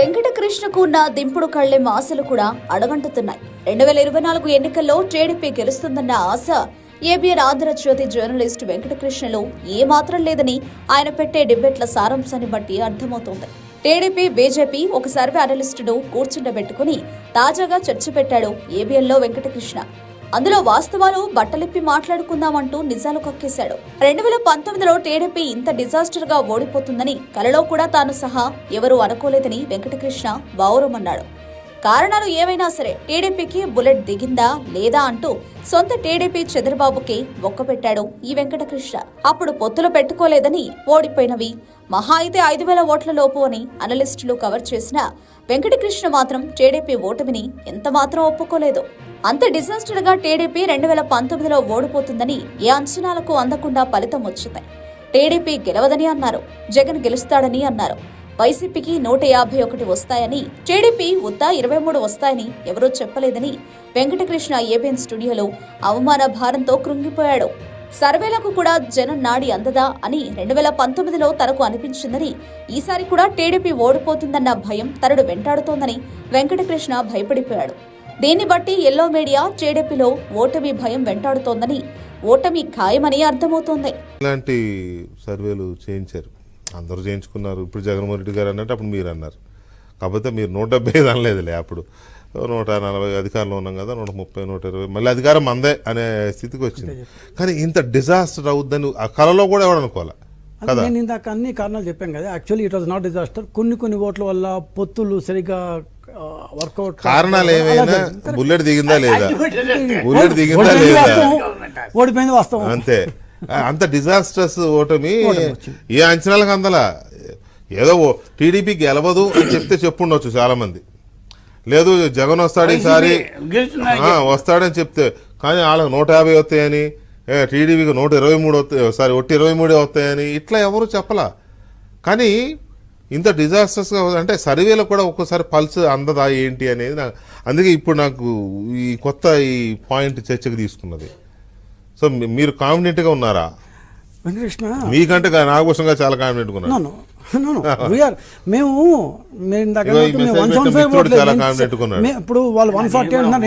వెంకటకృష్ణకు ఉన్న దింపుడు కళ్ళెం ఆశలు కూడా అడగంటుతున్నాయి. రెండు వేల ఇరవై నాలుగు ఎన్నికల్లో టీడీపీ గెలుస్తుందన్న ఆశ ఏబిఎన్ ఆంధ్రజ్యోతి జర్నలిస్ట్ వెంకటకృష్ణలో ఏమాత్రం లేదని ఆయన పెట్టే డిబేట్ల సారాంశాన్ని బట్టి అర్థమవుతోంది. టీడీపీ బీజేపీ ఒక సర్వే అనలిస్టును కూర్చుండబెట్టుకుని తాజాగా చర్చ పెట్టాడు ఏబిఎన్లో వెంకటకృష్ణ. అందులో వాస్తవాలు బట్టలిప్పి మాట్లాడుకుందామంటూ నిజాలు కక్కేశాడు. రెండు వేల పంతొమ్మిదిలో టీడీపీ ఇంత డిజాస్టర్గా ఓడిపోతుందని కలలో కూడా తాను సహా ఎవరూ అనుకోలేదని వెంకటకృష్ణ బావురమన్నాడు. కారణాలు ఏవైనా సరే టీడీపీకి బుల్లెట్ దిగిందా లేదా అంటూ సొంత టీడీపీ చంద్రబాబుకి పెట్టాడు ఈ వెంకటకృష్ణ. అప్పుడు పొత్తులు పెట్టుకోలేదని ఓడిపోయినవి మహా అయితే ఐదు వేల ఓట్ల లోపు అని అనలిస్టులు కవర్ చేసిన వెంకటకృష్ణ మాత్రం టీడీపీ ఓటమిని ఎంత మాత్రం ఒప్పుకోలేదు. అంత డిజాస్టర్గా టీడీపీ రెండు వేల పంతొమ్మిదిలో ఓడిపోతుందని ఏ అంచనాలకు అందకుండా ఫలితం వచ్చింది. టీడీపీ గెలవదని అన్నారు. జగన్ గెలుస్తాడని అన్నారు. వైసీపీకి నూట యాభై ఒకటి వస్తాయని టీడీపీ ఉత్తా ఇరవై మూడు వస్తాయని ఎవరూ చెప్పలేదని వెంకటకృష్ణ ఏబిఎన్ స్టూడియోలో అవమాన భారంతో కృంగిపోయాడు. సర్వేలకు కూడా జనం నాడి అందదా అని రెండు వేల పంతొమ్మిదిలో తనకు అనిపించిందని ఈసారి కూడా టీడీపీ ఓడిపోతుందన్న భయం తనను వెంటాడుతోందని వెంకటకృష్ణ భయపడిపోయాడు. దీన్ని బట్టి ఎల్లో మీడియా టీడీపీలో ఓటమి భయం వెంటాడుతోందని ఓటమి ఖాయమని అర్థమవుతోంది. ఇలాంటి సర్వేలు చేయించారు. అందరూ చేయించుకున్నారు. ఇప్పుడు జగన్మోహన్ రెడ్డి గారు అన్నట్టు అప్పుడు మీరు అన్నారు. కాకపోతే మీరు నూట డెబ్బై ఐదు అనలేదులే అప్పుడు. నూట నలభై అధికారంలో ఉన్నాం కదా నూట ముప్పై నూట ఇరవై. మళ్ళీ అధికారం మందే అనే స్థితికి వచ్చింది. కానీ ఇంత డిజాస్టర్ అవుద్దని ఆ కళలో కూడా ఎవడు అనుకోవాలి? అది కదా? నేను ఇందాక అన్ని కారణాలు చెప్పాను కదా. Actually it was not disaster. కొన్ని కొన్ని ఓట్ల వల్ల పొత్తులు సరిగా వర్కౌట్ కారణాలు ఏమైనా బుల్లెట్ దిగిందా లేదా? బుల్లెట్ దిగిందా. లేదా? ఓడిపోయింది వాస్తవం. అంతే. అంత డిజాస్టర్స్ ఓటమి. ఏ అంచనాలకు అందలా? ఏదో టీడీపీ గెలవదు అని చెప్తే చెప్పుండొచ్చు చాలా మంది లేదు జగన్ వస్తాడు ఈసారి. వస్తాడని చెప్తే. కానీ వాళ్ళకి నూట యాభై వస్తాయని ఏ, టీడీపీకి నూట ఇరవై మూడు వస్తాయి సారీ ఒట్టి ఇరవై మూడే వస్తాయని ఇట్లా ఎవరు చెప్పలా? కానీ ఇంత డిజాస్టర్స్గా అంటే సర్వేలో కూడా ఒక్కోసారి పల్స్ అందదా ఏంటి అనేది నాకు అందుకే ఇప్పుడు నాకు ఈ కొత్త ఈ పాయింట్ చర్చకు తీసుకున్నది. సో మీరు కాన్ఫిడెంట్గా ఉన్నారా? వెంకటకృష్ణ. మీకంటే గా- నాగభూషణంగా చాలా కాన్ఫిడెంట్గా ఉన్నారు. నో నో నో వీఆర్ మేము మేము ఇప్పుడు వాళ్ళు వన్ ఫార్టీ అంటున్నారు.